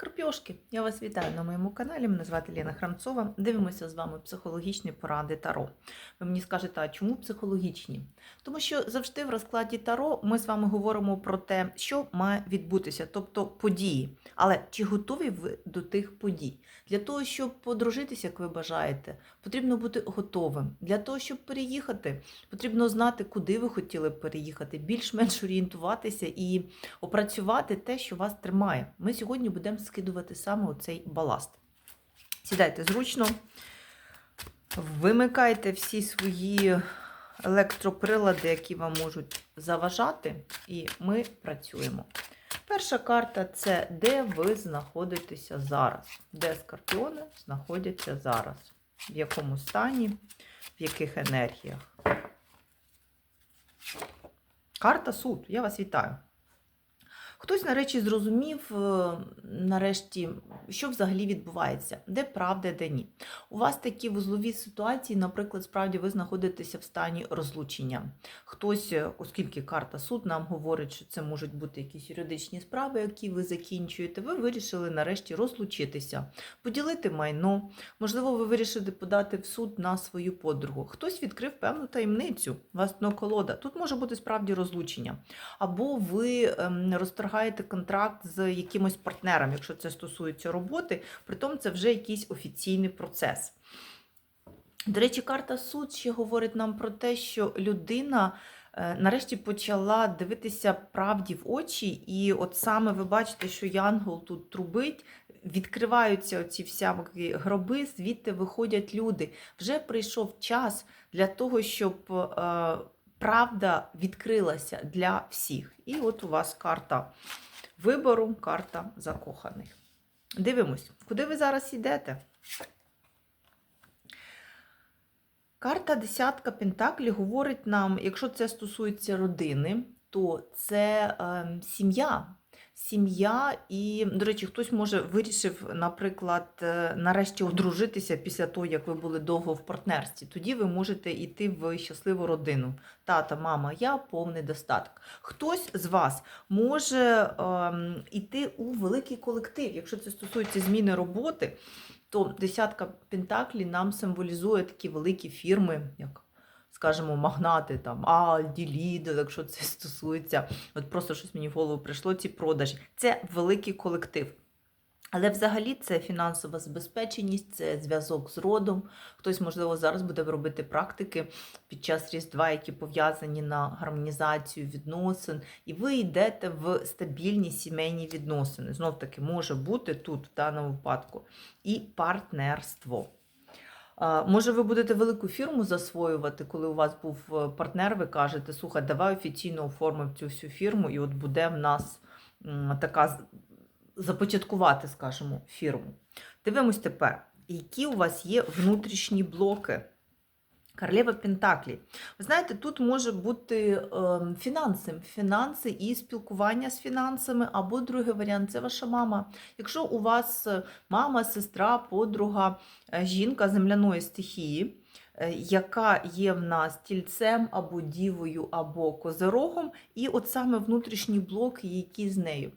Карпьошки, я вас вітаю на моєму каналі. Мене звати Ліна Храмцова. Дивимося з вами психологічні поради Таро. Ви мені скажете, а чому психологічні? Тому що завжди в розкладі Таро ми з вами говоримо про те, що має відбутися, тобто події. Але чи готові ви до тих подій? Для того, щоб подружитися, як ви бажаєте, потрібно бути готовим. Для того, щоб переїхати, потрібно знати, куди ви хотіли переїхати, більш-менш орієнтуватися і опрацювати те, що вас тримає. Ми сьогодні будемо скидувати саме оцей баласт. Сідайте зручно, вимикайте всі свої електроприлади, які вам можуть заважати, і ми працюємо. Перша карта це де ви знаходитеся зараз. Де скорпіони знаходяться зараз. В якому стані, в яких енергіях. Карта суд. Я вас вітаю. Хтось, нарешті, зрозумів, е, нарешті, що взагалі відбувається, де правда, де ні. У вас такі вузлові ситуації, наприклад, справді ви знаходитеся в стані розлучення. Хтось, е, оскільки карта суд нам говорить, що це можуть бути якісь юридичні справи, які ви закінчуєте, ви вирішили нарешті розлучитися, поділити майно. Можливо, ви вирішили подати в суд на свою подругу. Хтось відкрив певну таємницю, вас колода. Тут може бути справді розлучення. Або ви ем, розторгаєте контракт з якимось партнером, якщо це стосується роботи, притом це вже якийсь офіційний процес. До речі, карта суд ще говорить нам про те, що людина е, нарешті почала дивитися правді в очі, і от саме ви бачите, що Янгол тут трубить. Відкриваються оці всякі гроби, звідти виходять люди. Вже прийшов час для того, щоб е, правда відкрилася для всіх. І от у вас карта вибору, карта закоханих. Дивимось, куди ви зараз йдете? Карта десятка Пентаклі говорить нам, якщо це стосується родини, то це е, сім'я. Сім'я, і, до речі, хтось може вирішив, наприклад, е, нарешті одружитися після того, як ви були довго в партнерстві. Тоді ви можете йти в щасливу родину. Тата, мама, я повний достаток. Хтось з вас може ем, йти у великий колектив, якщо це стосується зміни роботи, то десятка пентаклі нам символізує такі великі фірми, як скажімо, магнати там, Альді, Лідл, якщо це стосується, от просто щось мені в голову прийшло, ці продажі. Це великий колектив. Але взагалі це фінансова забезпеченість, це зв'язок з родом. Хтось, можливо, зараз буде робити практики під час Різдва, які пов'язані на гармонізацію відносин, і ви йдете в стабільні сімейні відносини. Знов таки може бути тут, в даному випадку, і партнерство. Може, ви будете велику фірму засвоювати, коли у вас був е, партнер, ви кажете, слухай, давай офіційно оформимо цю всю фірму, і от буде в нас така започаткувати, скажімо, фірму. Дивимось тепер, які у вас є внутрішні блоки. Королева Пентаклі. Ви знаєте, тут може бути фінанси, фінанси і спілкування з фінансами, або другий варіант це ваша мама. Якщо у вас е, мама, сестра, подруга, е, жінка земляної стихії, е, яка є в нас тільцем або дівою, або козирогом, і от саме внутрішні блоки, які з нею.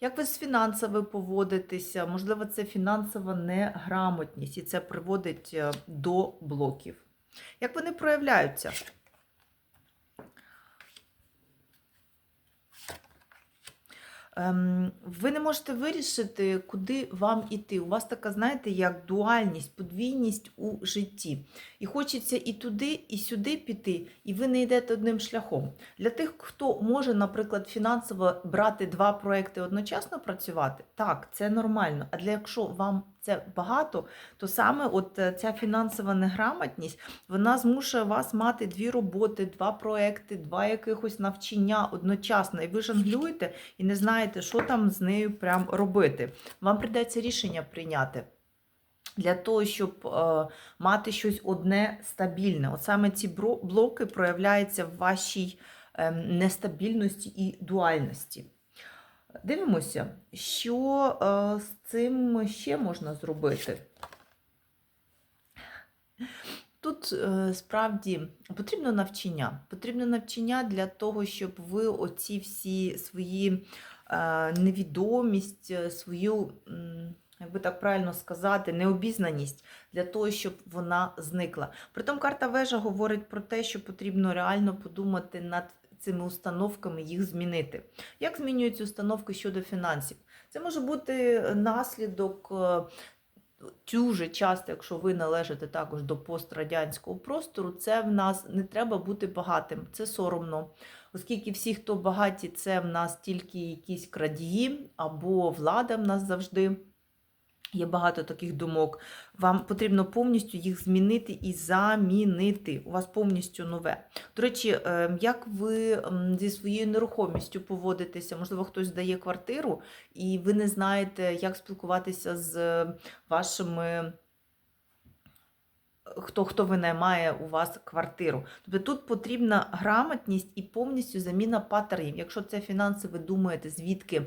Як ви з фінансами поводитеся? Можливо, це фінансова неграмотність, і це приводить до блоків. Як вони проявляються? Ем, Ви не можете вирішити, куди вам іти. У вас така, знаєте, як дуальність, подвійність у житті. І хочеться і туди, і сюди піти, і ви не йдете одним шляхом. Для тих, хто може, наприклад, фінансово брати два проекти одночасно працювати, так, це нормально. А для якщо вам це багато, то саме от е, ця фінансова неграмотність вона змушує вас мати дві роботи, два проекти, два якихось навчання одночасно. І ви жонглюєте і не знаєте, що там з нею прям робити. Вам прийдеться рішення прийняти. Для того, щоб е, мати щось одне стабільне. От саме ці блоки проявляються в вашій е, нестабільності і дуальності. Дивимося, що е, з цим ще можна зробити. Тут е, справді потрібно навчання. Потрібно навчання для того, щоб ви оці всі свої е, невідомість, свою, як би так правильно сказати, необізнаність для того, щоб вона зникла. Притом карта вежа говорить про те, що потрібно реально подумати над цими установками, їх змінити. Як змінюються установки щодо фінансів? Це може бути наслідок. е, Дуже часто, якщо ви належите також до пострадянського простору, це в нас не треба бути багатим, це соромно. Оскільки всі, хто багаті, це в нас тільки якісь крадії або влада в нас завжди. Є багато таких думок. Вам потрібно повністю їх змінити і замінити. У вас повністю нове. До речі, е, як ви зі своєю нерухомістю поводитеся? Можливо, хтось здає квартиру, і ви не знаєте, як спілкуватися з вашими. Хто хто винаймає у вас квартиру. Тобто тут потрібна грамотність і повністю заміна паттернів. Якщо це фінанси, ви думаєте, звідки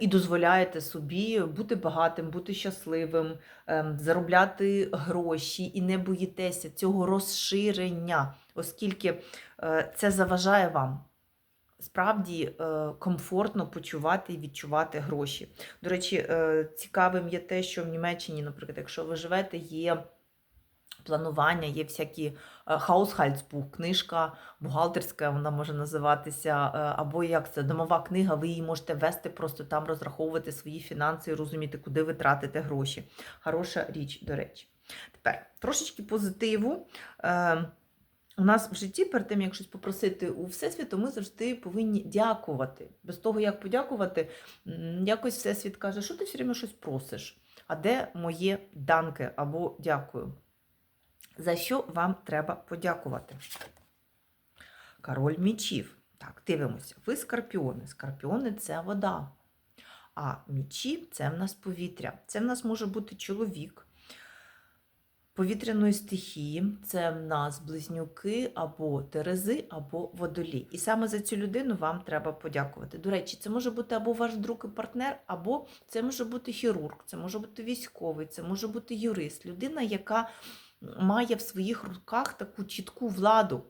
і дозволяєте собі бути багатим, бути щасливим, ем, заробляти гроші і не боїтеся цього розширення, оскільки е, це заважає вам. Справді е, комфортно почувати і відчувати гроші. До речі, е, цікавим є те, що в Німеччині, наприклад, якщо ви живете, є планування, є всякі е, Haushaltsbuch, книжка бухгалтерська, вона може називатися, е, або як це домова книга, ви її можете вести, просто там розраховувати свої фінанси і розуміти, куди ви тратите гроші. Хороша річ, до речі. Тепер трошечки позитиву. Е, У нас в житті, перед тим, як щось попросити у Всесвіту, ми завжди повинні дякувати. Без того, як подякувати, якось Всесвіт каже, що ти все время щось просиш. А де моє данке або дякую? За що вам треба подякувати? Король мічів. Так, дивимося. Ви скорпіони. Скорпіони це вода. А мічі це в нас повітря. Це в нас може бути чоловік повітряної стихії. Це в нас близнюки або терези, або водолій. І саме за цю людину вам треба подякувати. До речі, це може бути або ваш друг і партнер, або це може бути хірург, це може бути військовий, це може бути юрист, людина, яка має в своїх руках таку чітку владу.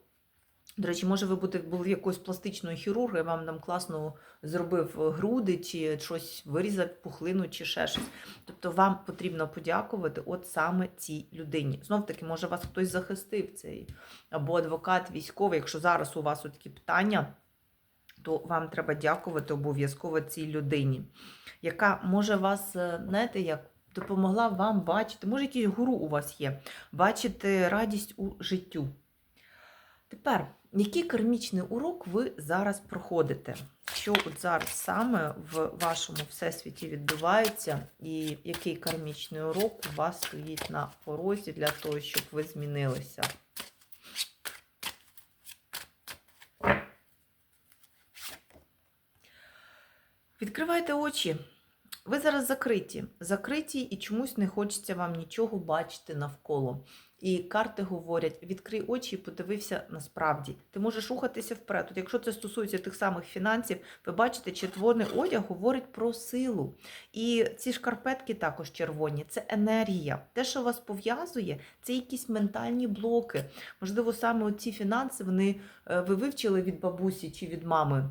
До речі, може ви бути, були якоюсь пластичною хірургом, вам там класно зробив груди, чи щось вирізав пухлину, чи ще щось. Тобто вам потрібно подякувати от саме цій людині. Знов таки, може вас хтось захистив цей або адвокат, військовий. Якщо зараз у вас такі питання, то вам треба дякувати обов'язково цій людині, яка може вас, е, знаєте, як допомогла вам бачити, може, якийсь гуру у вас є, бачити радість у життю. Тепер, який кармічний урок ви зараз проходите? Що от зараз саме в вашому всесвіті відбувається, і який кармічний урок у вас стоїть на порозі для того, щоб ви змінилися? Відкривайте очі. Ви зараз закриті. Закриті і чомусь не хочеться вам нічого бачити навколо. І карти говорять: відкрий очі і подивився насправді. Ти можеш рухатися вперед. От якщо це стосується тих самих фінансів, ви бачите, червоний одяг говорить про силу. І ці шкарпетки також червоні це енергія. Те, що вас пов'язує, це якісь ментальні блоки. Можливо, саме ці фінанси вони е, ви вивчили від бабусі чи від мами.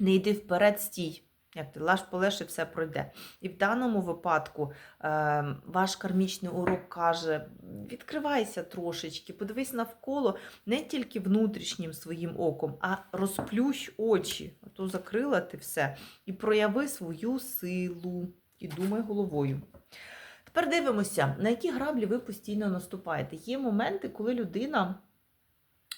Не йди вперед, стій. Як ти лаш полеш все пройде. І в даному випадку е, ваш кармічний урок каже: відкривайся трошечки, подивись навколо не тільки внутрішнім своїм оком, а розплющ очі. А то закрила ти все. І прояви свою силу. І думай головою. Тепер дивимося, на які граблі ви постійно наступаєте. Є моменти, коли людина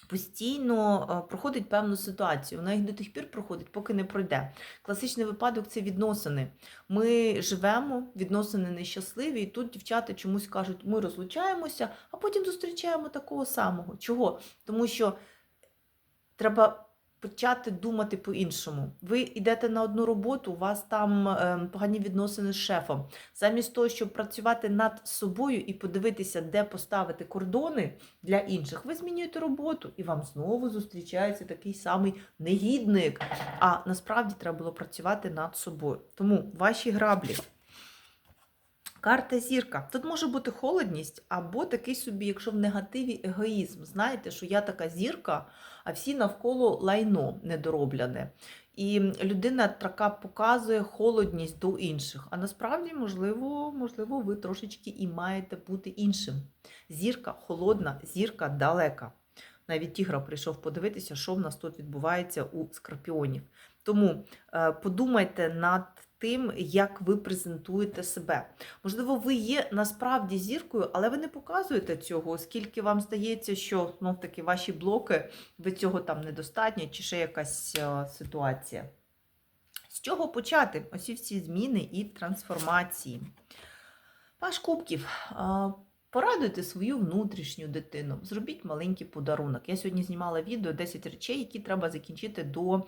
постійно е, проходить певну ситуацію. Вона їх до тих пір проходить, поки не пройде. Класичний випадок це відносини. Ми живемо, відносини нещасливі, і тут дівчата чомусь кажуть, ми розлучаємося, а потім зустрічаємо такого самого. Чого? Тому що треба. Почати думати по-іншому. Ви йдете на одну роботу, у вас там е, погані відносини з шефом. Замість того, щоб працювати над собою і подивитися, де поставити кордони для інших, ви змінюєте роботу і вам знову зустрічається такий самий негідник. А насправді треба було працювати над собою. Тому ваші граблі. Карта зірка. Тут може бути холодність, або такий собі, якщо в негативі егоїзм. Знаєте, що я така зірка, а всі навколо лайно недоробляне. І людина така показує холодність до інших. А насправді, можливо, можливо, ви трошечки і маєте бути іншим. Зірка холодна, зірка далека. Навіть тігра прийшов подивитися, що в нас тут відбувається у скорпіонів. Тому е, подумайте над тим, як ви презентуєте себе. Можливо, ви є насправді зіркою, але ви не показуєте цього, оскільки вам здається, що знов таки ваші блоки ви цього там недостатньо, чи ще якась е, ситуація. З чого почати? Ось всі зміни і трансформації. Паш Кубків. е, Порадуйте свою внутрішню дитину, зробіть маленький подарунок. Я сьогодні знімала відео 10 речей, які треба закінчити до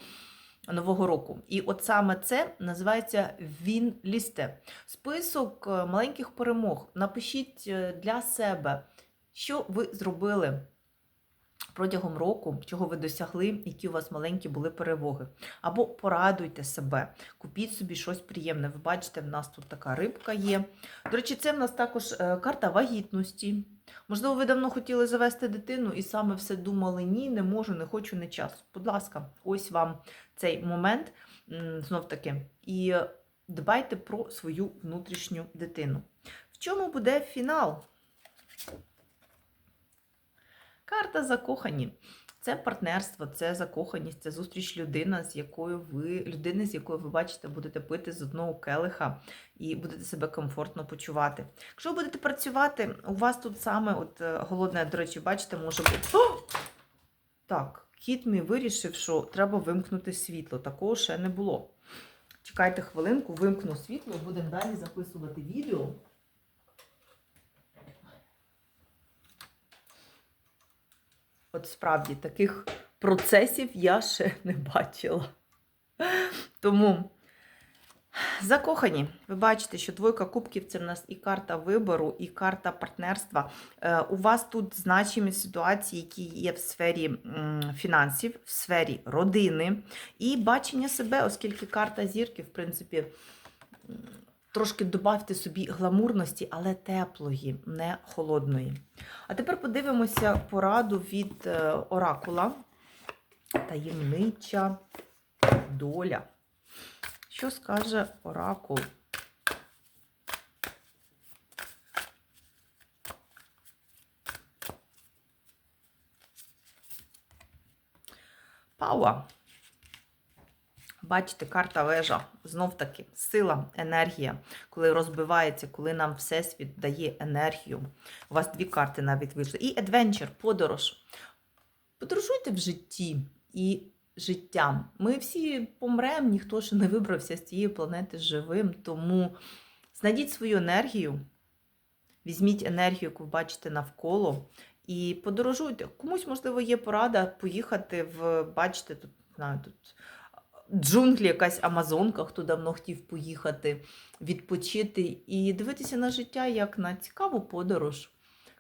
Нового року. І от саме це називається він лісте. Список е, маленьких перемог. Напишіть е, для себе, що ви зробили протягом року, чого ви досягли, які у вас маленькі були перемоги. Або порадуйте себе, купіть собі щось приємне. Ви бачите, в нас тут така рибка є. До речі, це в нас також е, карта вагітності. Можливо, ви давно хотіли завести дитину і саме все думали: ні, не можу, не хочу, не час. Будь ласка, ось вам цей момент знов таки. І дбайте про свою внутрішню дитину. В чому буде фінал? Карта закохані. Це партнерство, це закоханість, це зустріч людина, з якою ви людини, з якою ви бачите, будете пити з одного келиха і будете себе комфортно почувати. Якщо ви будете працювати, у вас тут саме от е, голодне, до речі, бачите, може бути. О! Так, кіт мій вирішив, що треба вимкнути світло. Такого ще не було. Чекайте хвилинку, вимкну світло будемо далі записувати відео. От справді таких процесів я ще не бачила. Тому закохані, ви бачите, що двойка кубків це в нас і карта вибору, і карта партнерства. Е, У вас тут значимі ситуації, які є в сфері фінансів, в сфері родини і бачення себе, оскільки карта зірки, в принципі, трошки добавте собі гламурності, але теплої, не холодної. А тепер подивимося пораду від е, оракула. Таємнича доля. Що скаже оракул? Пауа. Бачите, карта вежа. Знов таки сила, енергія, коли розбивається, коли нам Всесвіт дає енергію. У вас дві карти навіть вийшли. І адвенчер, подорож. Подорожуйте в житті і життям. Ми всі помремо, ніхто ще не вибрався з цієї планети живим. Тому знайдіть свою енергію, візьміть енергію, яку ви бачите навколо, і подорожуйте. Комусь, можливо, є порада поїхати в, бачите, тут, знаю, тут джунглі, якась Амазонка, хто давно хотів поїхати, відпочити і дивитися на життя як на цікаву подорож,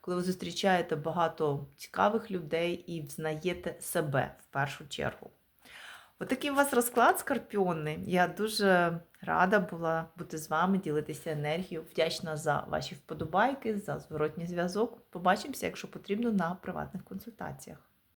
коли ви зустрічаєте багато цікавих людей і взнаєте себе в першу чергу. Отакий у вас розклад, скорпіони. Я дуже рада була бути з вами, ділитися енергією. Вдячна за ваші вподобайки, за зворотній зв'язок. Побачимося, якщо потрібно, на приватних консультаціях.